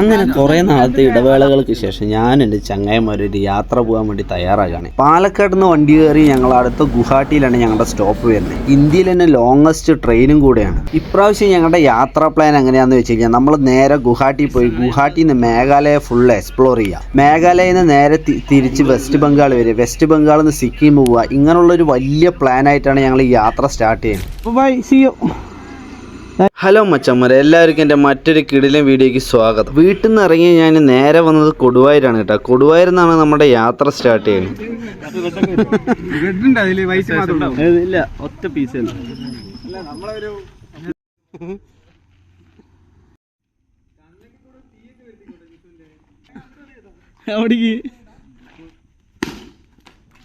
അങ്ങനെ കുറെ നാളത്തെ ഇടവേളകൾക്ക് ശേഷം ഞാൻ എന്റെ ചങ്ങായിമാർ ഒരു യാത്ര പോകാൻ വേണ്ടി തയ്യാറാകാണ്. പാലക്കാട് നിന്ന് വണ്ടി കയറി ഞങ്ങൾ അടുത്ത ഗുഹാട്ടിയിലാണ് ഞങ്ങളുടെ സ്റ്റോപ്പ് വരുന്നത്. ഇന്ത്യയിൽ തന്നെ ലോങ്ങസ്റ്റ് ട്രെയിനും കൂടെയാണ്. ഇപ്രാവശ്യം ഞങ്ങളുടെ യാത്രാ പ്ലാൻ എങ്ങനെയാണെന്ന് വെച്ച് കഴിഞ്ഞാൽ നമ്മൾ നേരെ ഗുവാഹട്ടി പോയി. ഗുവാഹട്ടിയിൽ നിന്ന് മേഘാലയ ഫുൾ എക്സ്പ്ലോർ ചെയ്യുക മേഘാലയയിൽ നിന്ന് നേരെ തിരിച്ച് വെസ്റ്റ് ബംഗാൾ വരിക വെസ്റ്റ് ബംഗാളിൽ നിന്ന് സിക്കിം പോവുക. ഇങ്ങനെയുള്ള ഒരു വലിയ പ്ലാൻ ആയിട്ടാണ് ഞങ്ങൾ ഈ യാത്ര സ്റ്റാർട്ട് ചെയ്യുന്നത്. ബൈ സി യു ഹലോ മച്ചമ്മരെ എല്ലാവർക്കും എന്റെ മറ്റൊരു കിടിലൻ വീഡിയോയ്ക്ക് സ്വാഗതം. വീട്ടിൽ നിന്ന് ഇറങ്ങി ഞാൻ നേരെ വന്നത് കൊടുവായൂരാണ് കേട്ടോ. കൊടുവായൂരിൽ നിന്നാണ് നമ്മുടെ യാത്ര സ്റ്റാർട്ട് ചെയ്യുന്നത്. റെഡ് അതിൽ വൈറ്റ് മാത്രം ഇല്ല ഒറ്റ പീസ്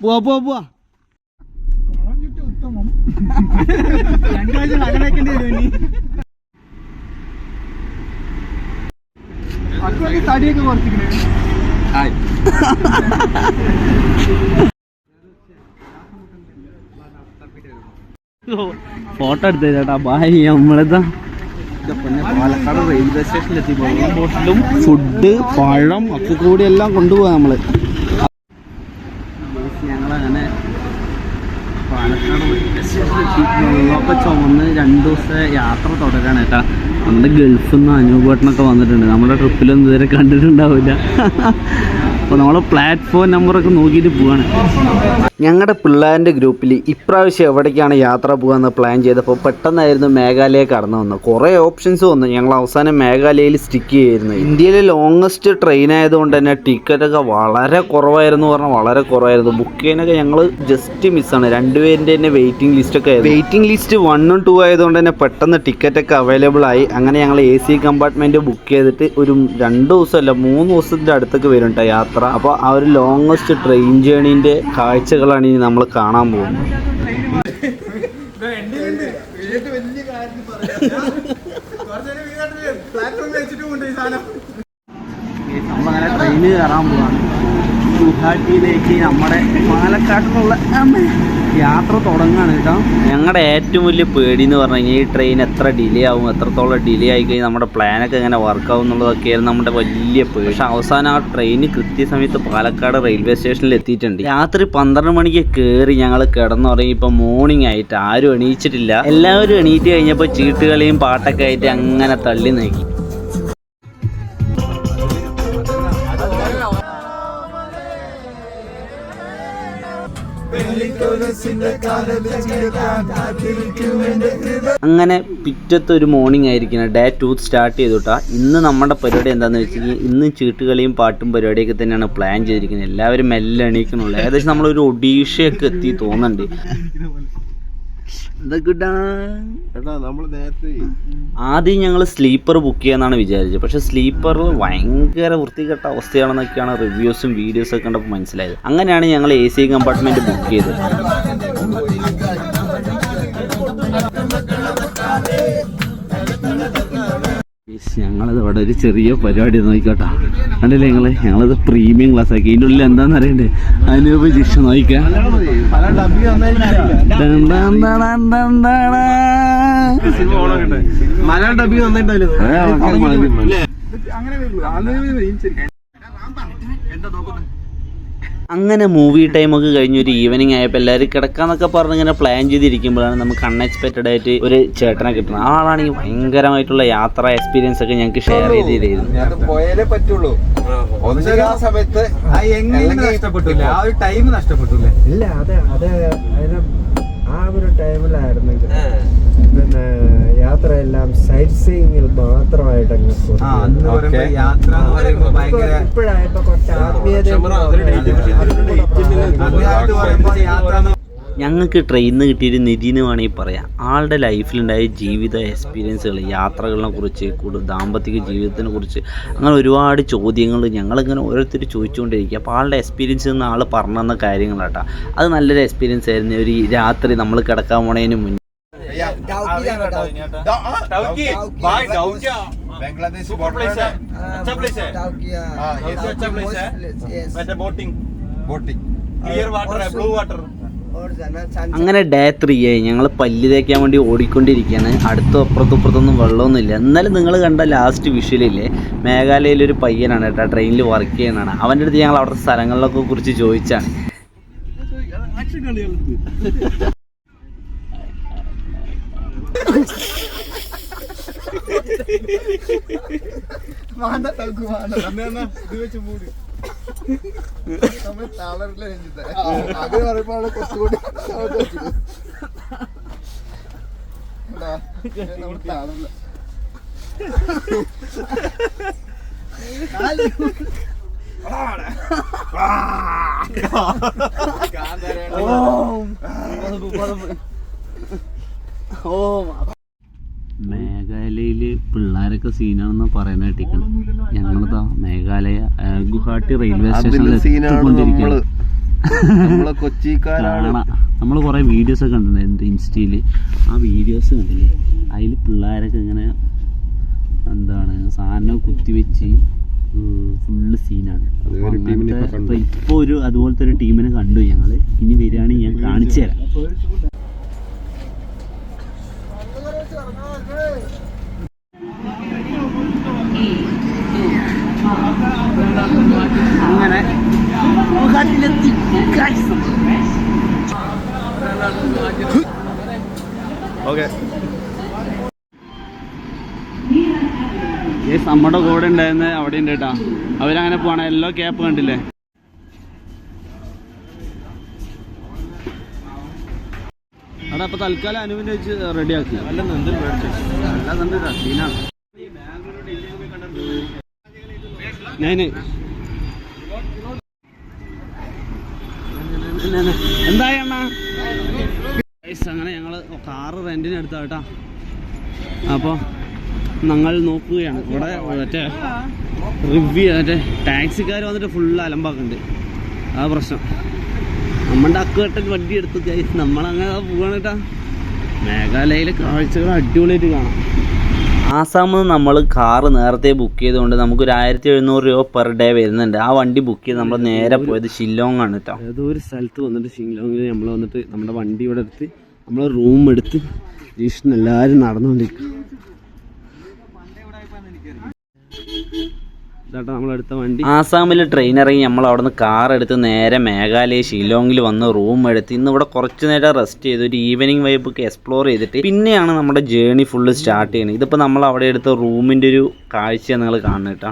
പോവാ പോവാ പോവാ. രണ്ടാഴ്ച നഗനാക്കേണ്ടി വരും ഇനി അത്രയ്ക്ക് തടിയൊക്കെ കുറച്ചിക്കണേ ഫോട്ടോ എടുത്തു ചേട്ടാ ബായ് നമ്മളെന്താ പാലക്കാട് റെയിൽവേ സ്റ്റേഷനിൽ എത്തി ബോട്ടിലും ഫുഡ് പഴം ഒക്കെ കൂടി എല്ലാം കൊണ്ടുപോകാം നമ്മൾ. ഞങ്ങളങ്ങനെ പാലക്കാട് വെള്ളമൊക്കെ ചുമന്ന് രണ്ട് ദിവസത്തെ യാത്ര തുടരാണ് കേട്ടാ. നമ്മുടെ ഗൾഫിൽ നിന്ന് അനുഭവട്ടനൊക്കെ വന്നിട്ടുണ്ട്. നമ്മുടെ ട്രിപ്പിലൊന്നും ഇതുവരെ കണ്ടിട്ടുണ്ടാവില്ല. അപ്പോൾ നമ്മൾ പ്ലാറ്റ്ഫോം നമ്പറൊക്കെ നോക്കിയിട്ട് പോവാണ്. ഞങ്ങളുടെ പിള്ളേരുടെ ഗ്രൂപ്പിൽ ഇപ്രാവശ്യം എവിടേക്കാണ് യാത്ര പോകാമെന്ന് പ്ലാൻ ചെയ്തപ്പോൾ പെട്ടെന്നായിരുന്നു മേഘാലയ കടന്നു വന്നത് കുറേ ഓപ്ഷൻസ് വന്നു. ഞങ്ങൾ അവസാനം മേഘാലയയിൽ സ്റ്റിക്ക് ചെയ്യുന്നു ഇന്ത്യയിലെ ലോങ്ങസ്റ്റ് ട്രെയിൻ ആയതുകൊണ്ട് തന്നെ ടിക്കറ്റൊക്കെ വളരെ കുറവായിരുന്നു പറഞ്ഞാൽ വളരെ കുറവായിരുന്നു. ബുക്ക് ചെയ്യാനൊക്കെ ഞങ്ങൾ ജസ്റ്റ് മിസ്സാണ് രണ്ടുപേരിന്റെ തന്നെ വെയിറ്റിംഗ് ലിസ്റ്റൊക്കെ ആയിരുന്നു. വെയിറ്റിംഗ് ലിസ്റ്റ് വണ്ണും ടു ആയതുകൊണ്ട് തന്നെ പെട്ടെന്ന് ടിക്കറ്റൊക്കെ അവൈലബിൾ ആയി. അങ്ങനെ ഞങ്ങൾ എ സി കമ്പാർട്ട്മെന്റ് ബുക്ക് ചെയ്തിട്ട് ഒരു രണ്ട് ദിവസമല്ല മൂന്ന് ദിവസത്തിന്റെ അടുത്തൊക്കെ വരും കേട്ടോ യാത്ര. അപ്പോൾ ആ ഒരു ലോങ്ങസ്റ്റ് ട്രെയിൻ ജേണീന്റെ കാഴ്ചകളാണ് ഇനി നമ്മൾ കാണാൻ പോകുന്നത്. നമ്മളങ്ങനെ ട്രെയിന് കയറാൻ പോവാണ്. ഗുവാഹട്ടിയിലേക്ക് നമ്മുടെ പാലക്കാട്ടിലുള്ള യാത്ര തുടങ്ങാണ് കേട്ടോ. ഞങ്ങളുടെ ഏറ്റവും വലിയ പേടി എന്ന് പറഞ്ഞു കഴിഞ്ഞാൽ ഈ ട്രെയിൻ എത്ര ഡിലേ ആവും എത്രത്തോളം ഡിലേ ആയി കഴിഞ്ഞാൽ നമ്മുടെ പ്ലാനൊക്കെ എങ്ങനെ വർക്കാവും എന്നുള്ളതൊക്കെയായിരുന്നു നമ്മുടെ വലിയ പേടി. പക്ഷെ അവസാനം ആ ട്രെയിൻ കൃത്യസമയത്ത് പാലക്കാട് റെയിൽവേ സ്റ്റേഷനിൽ എത്തിയിട്ടുണ്ട്. രാത്രി പന്ത്രണ്ട് മണിക്ക് കയറി ഞങ്ങൾ കിടന്നുറങ്ങി ഇപ്പം മോർണിംഗ് ആയിട്ട് ആരും എണീച്ചിട്ടില്ല. എല്ലാവരും എണീറ്റ് കഴിഞ്ഞപ്പോൾ ചീട്ടുകളിയും പാട്ടൊക്കെ ആയിട്ട് അങ്ങനെ തള്ളി നീക്കി അങ്ങനെ പിറ്റത്തെ ഒരു മോർണിംഗ് ആയിരിക്കണം. ഡേ ടു സ്റ്റാർട്ട് ചെയ്തുട്ടാ. ഇന്ന് നമ്മുടെ പരിപാടി എന്താണെന്ന് വെച്ചാൽ ഇന്ന് ചീട്ടുകളിയും പാട്ടും പരിപാടിയൊക്കെ തന്നെയാണ് പ്ലാൻ ചെയ്തിരിക്കുന്നത്. എല്ലാവരും മെല്ലെ എണീക്കണുള്ളൂ ഏകദേശം നമ്മളൊരു ഒഡീഷയൊക്കെ എത്തി തോന്നുന്നുണ്ട്. ആദ്യം ഞങ്ങൾ സ്ലീപ്പർ ബുക്ക് ചെയ്യാന്നാണ് വിചാരിച്ചത്. പക്ഷെ സ്ലീപ്പറിൽ ഭയങ്കര വൃത്തികെട്ട അവസ്ഥയാണെന്നൊക്കെയാണ് റിവ്യൂസും വീഡിയോസും ഒക്കെ കണ്ടപ്പോൾ മനസ്സിലായത്. അങ്ങനെയാണ് ഞങ്ങൾ എ സി കമ്പാർട്ട്മെന്റ് ബുക്ക് ചെയ്തത്. ഞങ്ങളത് ഇവിടെ ഒരു ചെറിയ പരിപാടി നോക്കിക്കോട്ടാ കണ്ടില്ലേ ഞങ്ങൾ ഞങ്ങളത് പ്രീമിയം ക്ലാസ് ആക്കി ഇതിന്റെ ഉള്ളിൽ എന്താണെന്ന് അറിയണ്ടേ ജിഷ നോക്കിക്കാം അങ്ങനെ വരും ശരി അങ്ങനെ മൂവി ടൈമൊക്കെ കഴിഞ്ഞ് ഒരു ഈവനിങ് ആയപ്പോൾ എല്ലാവരും കിടക്കാന്നൊക്കെ പറഞ്ഞ് ഇങ്ങനെ പ്ലാൻ ചെയ്തിരിക്കുമ്പോഴാണ് നമുക്ക് അൺഎക്സ്പെക്റ്റഡ് ആയിട്ട് ഒരു ചേട്ടനെ കിട്ടുന്നത് ആ ആളാണെങ്കിൽ ഭയങ്കരമായിട്ടുള്ള യാത്ര എക്സ്പീരിയൻസ് ഒക്കെ ഞങ്ങൾക്ക് ഷെയർ ചെയ്തിരുന്നു പോയാലേ പറ്റുള്ളൂ. ആ സമയത്ത് എങ്ങനെ നഷ്ടപ്പെട്ടില്ല. ആ ഒരു ടൈം നഷ്ടപ്പെട്ടില്ല. ഇല്ല അതെ അത് ആ ഒരു ടൈമിലായിരുന്നെങ്കിൽ പിന്നെ യാത്രയെല്ലാം സൈറ്റ് സീയിങ്ങിൽ മാത്രമായിട്ട് അങ്ങ് ആ അന്ന് പറയുമ്പോ യാത്ര എന്ന് പറയുമ്പോ ഇപ്പോഴായപ്പോ കുറച്ച് ആത്മീയത ഞങ്ങൾക്ക് ട്രെയിനിന്ന് കിട്ടിയൊരു നിധി എന്ന് വേണമെങ്കിൽ പറയാം. ആളുടെ ലൈഫിലുണ്ടായ ജീവിത എക്സ്പീരിയൻസുകൾ യാത്രകളെ കുറിച്ച് കൂടുതൽ ദാമ്പത്തിക ജീവിതത്തിനെ കുറിച്ച് അങ്ങനെ ഒരുപാട് ചോദ്യങ്ങൾ ഞങ്ങളിങ്ങനെ ഓരോരുത്തർ ചോദിച്ചുകൊണ്ടിരിക്കുക. അപ്പോൾ ആളുടെ എക്സ്പീരിയൻസ് നിന്ന് ആൾ പറഞ്ഞു തന്ന കാര്യങ്ങളാട്ടോ. അത് നല്ലൊരു എക്സ്പീരിയൻസ് ആയിരുന്നു. ഒരു രാത്രി നമ്മൾ കിടക്കാൻ പോണതിന് മുന്നേ Bangladesh boating clear water blue water और जाना चांद അങ്ങനെ ഡേ ത്രീ ആയി ഞങ്ങൾ പല്ല് തേക്കാൻ വേണ്ടി ഓടിക്കൊണ്ടിരിക്കുകയാണ് അടുത്ത അപ്പുറത്തും ഇപ്പുറത്തൊന്നും വെള്ളമൊന്നുമില്ല എന്നാലും നിങ്ങൾ കണ്ട ലാസ്റ്റ് വിഷ്വലില്ലേ മേഘാലയയിലെ ഒരു പയ്യനാണ് കേട്ടോ ട്രെയിനിൽ വർക്ക് ചെയ്യുന്നതാണ് അവൻ്റെ അടുത്ത് ഞങ്ങൾ അവിടുത്തെ സ്ഥലങ്ങളിലൊക്കെ കുറിച്ച് ചോദിച്ചാണ് അത് പറയുമ്പോൾ കുറച്ചുകൂടി നമ്മൾ താളല്ല മേഘാലയയിൽ പിള്ളേരൊക്കെ സീനാണെന്ന് പറയുന്ന കേട്ടിക്കണം ഞങ്ങളിതാ മേഘാലയ ഗുഹാട്ടി ഗുവാഹട്ടി റെയിൽവേ സ്റ്റേഷനിൽ നമ്മൾ കുറേ വീഡിയോസ് ഒക്കെ കണ്ടിട്ടുണ്ട് എന്റെ ഇൻസ്റ്റയിൽ ആ വീഡിയോസ് കണ്ടില്ലേ? അതിൽ പിള്ളേരൊക്കെ ഇങ്ങനെ എന്താണ് സാധനം കുത്തിവെച്ച് ഫുള്ള് സീനാണ്. കണ്ടു. ഇപ്പോൾ ഒരു അതുപോലത്തെ ഒരു ടീമിനെ കണ്ടു ഞങ്ങൾ ഇനി വരികയാണെങ്കിൽ ഞാൻ കാണിച്ചു തരാം. അങ്ങനെ Guys. ഓക്കെ നമ്മുടെ കൂടെ ഉണ്ടായിരുന്ന അവിടെ ഉണ്ട് കേട്ടോ. അവരങ്ങനെ പോണ എല്ലോ ക്യാപ്പ് കണ്ടില്ലേ? അവിടെ അപ്പൊ തൽക്കാലം അനുവിന്റെ വെച്ച് റെഡി ആക്കി നല്ല നന്ദി നല്ല നന്ദി സീനാണ് എന്തായി അങ്ങനെ ഞങ്ങൾ കാറ് റെന്റിന് എടുത്ത കേട്ടാ അപ്പോൾ ഞങ്ങൾ നോക്കുകയാണ്. ഇവിടെ മറ്റേ റിവ്യൂ മറ്റേ ടാക്സിക്കാർ വന്നിട്ട് ഫുള്ള് അലമ്പാക്കുന്നുണ്ട്. ആ പ്രശ്നം. നമ്മുടെ അക്കുവട്ടൻ വണ്ടി എടുത്തു കൈ നമ്മളങ്ങനെ പോവാണ് കേട്ടാ മേഘാലയയിലെ കാഴ്ചകൾ അടിപൊളിയായിട്ട് കാണാം. ആസാമിൽ നിന്ന് നമ്മൾ കാറ് നേരത്തെ ബുക്ക് ചെയ്തുകൊണ്ട് നമുക്കൊരു ആയിരത്തി എഴുന്നൂറ് രൂപ പെർ ഡേ വരുന്നുണ്ട്. ആ വണ്ടി ബുക്ക് ചെയ്ത് നമ്മൾ നേരെ പോയത് ഷില്ലോങ് ആണ് കേട്ടോ ഏതോ ഒരു സ്ഥലത്ത് വന്നിട്ട് ഷില്ലോങ്ങിൽ നമ്മൾ വന്നിട്ട് നമ്മുടെ വണ്ടി ഇവിടെ എടുത്ത് നമ്മൾ റൂം എടുത്ത് ജിഷ്ണു എല്ലാവരും നടന്നുകൊണ്ടിരിക്കും ആസാമിൽ ട്രെയിൻ ഇറങ്ങി നമ്മൾ അവിടെ നിന്ന് കാർ എടുത്ത് നേരെ മേഘാലയ ഷിലോങ്ങിൽ വന്ന് റൂം എടുത്ത് ഇന്ന് ഇവിടെ കുറച്ച് നേരം റെസ്റ്റ് ചെയ്ത്. ഒരു ഈവനിങ് വൈബ് ഒക്കെ എക്സ്പ്ലോർ ചെയ്തിട്ട് പിന്നെയാണ് നമ്മുടെ ജേണി ഫുള്ള് സ്റ്റാർട്ട് ചെയ്യുന്നത്. ഇതിപ്പോൾ നമ്മൾ അവിടെ എടുത്ത റൂമിന്റെ ഒരു കാഴ്ചയാണ് നിങ്ങൾ കാണുന്നത് കേട്ടോ.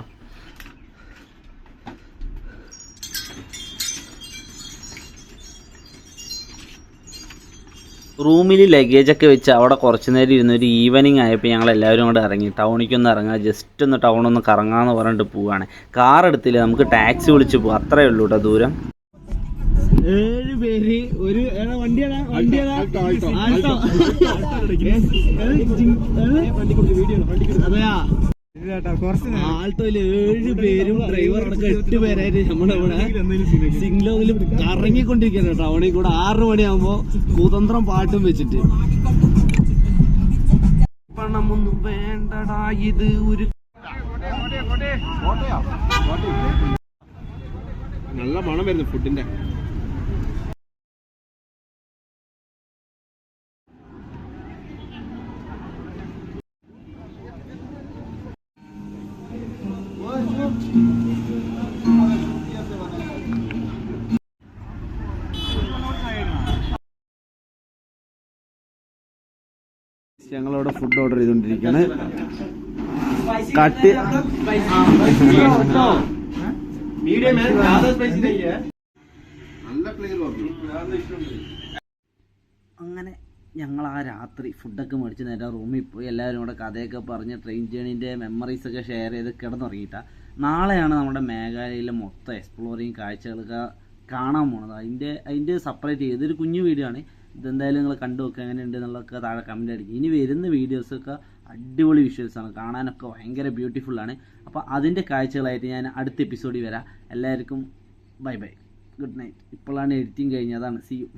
റൂമിൽ ലഗേജൊക്കെ വെച്ച് അവിടെ കുറച്ച് നേരം ഇരുന്ന് ഒരു ഈവനിങ് ആയപ്പോൾ ഞങ്ങൾ എല്ലാവരും കൂടെ ഇറങ്ങി. ടൗണിക്കൊന്ന് ഇറങ്ങുക ജസ്റ്റ് ഒന്ന് ടൗൺ ഒന്ന് കറങ്ങാന്ന് പറഞ്ഞിട്ട് പോവാണ്. കാർ എടുത്തില്ല. നമുക്ക് ടാക്സി വിളിച്ച് പോവാം. അത്രേ ഉള്ളൂ കേട്ടോ ദൂരം. ഏഴ് പേര്. ഒരു വണ്ടി അതെയാ. ആൾട്ടോയിൽ ഏഴ് പേരും ഡ്രൈവർ അടക്കം എട്ട് പേരായിട്ട് നമ്മുടെ ഇവിടെ സിംഗ്ലോങ്ങിൽ കറങ്ങിക്കൊണ്ടിരിക്കുകയാണ് ടൗണിൽ കൂടെ ആറ് മണിയാകുമ്പോ കുതന്ത്രം പാട്ടും വെച്ചിട്ട്. പണമൊന്നും വേണ്ടടാ ഇത് ഒരു നല്ല മണം വരുന്നു ഫുഡിന്റെ ഞങ്ങളവിടെ ഫുഡ് ഓർഡർ ചെയ്തോണ്ടിരിക്കാണ്. കട്ട് അങ്ങനെ ഞങ്ങൾ ആ രാത്രി ഫുഡൊക്കെ മേടിച്ച് നേരെ റൂമിൽ പോയി. എല്ലാവരും കൂടെ കഥയൊക്കെ പറഞ്ഞ് ട്രെയിൻ ജേണിന്റെ മെമ്മറീസ് ഒക്കെ ഷെയർ ചെയ്ത് കിടന്നുറങ്ങിയിട്ടാ. നാളെയാണ് നമ്മുടെ മേഘാലയയിലെ മൊത്തം എക്സ്പ്ലോറിങ് കാഴ്ചകളൊക്കെ കാണാൻ പോണത്. അതിന്റെ അതിന്റെ സെപ്പറേറ്റ് ഏതൊരു കുഞ്ഞു വീഡിയോ ആണ് ഇതെന്തായാലും നിങ്ങൾ കണ്ടു നോക്കുക എങ്ങനെയുണ്ട് എന്നുള്ളതൊക്കെ താഴെ കമന്റ് അടിക്കും. ഇനി വരുന്ന വീഡിയോസൊക്കെ അടിപൊളി വിഷ്വൽസാണ് കാണാനൊക്കെ ഭയങ്കര ബ്യൂട്ടിഫുള്ളാണ് അപ്പോൾ അതിന്റെ കാഴ്ചകളായിട്ട് ഞാൻ അടുത്ത എപ്പിസോഡിൽ വരാം. എല്ലാവർക്കും ബൈ ബൈ ഗുഡ് നൈറ്റ് ഇപ്പോഴാണ് എഡിറ്റിംഗ് കഴിഞ്ഞതാണ് സി യു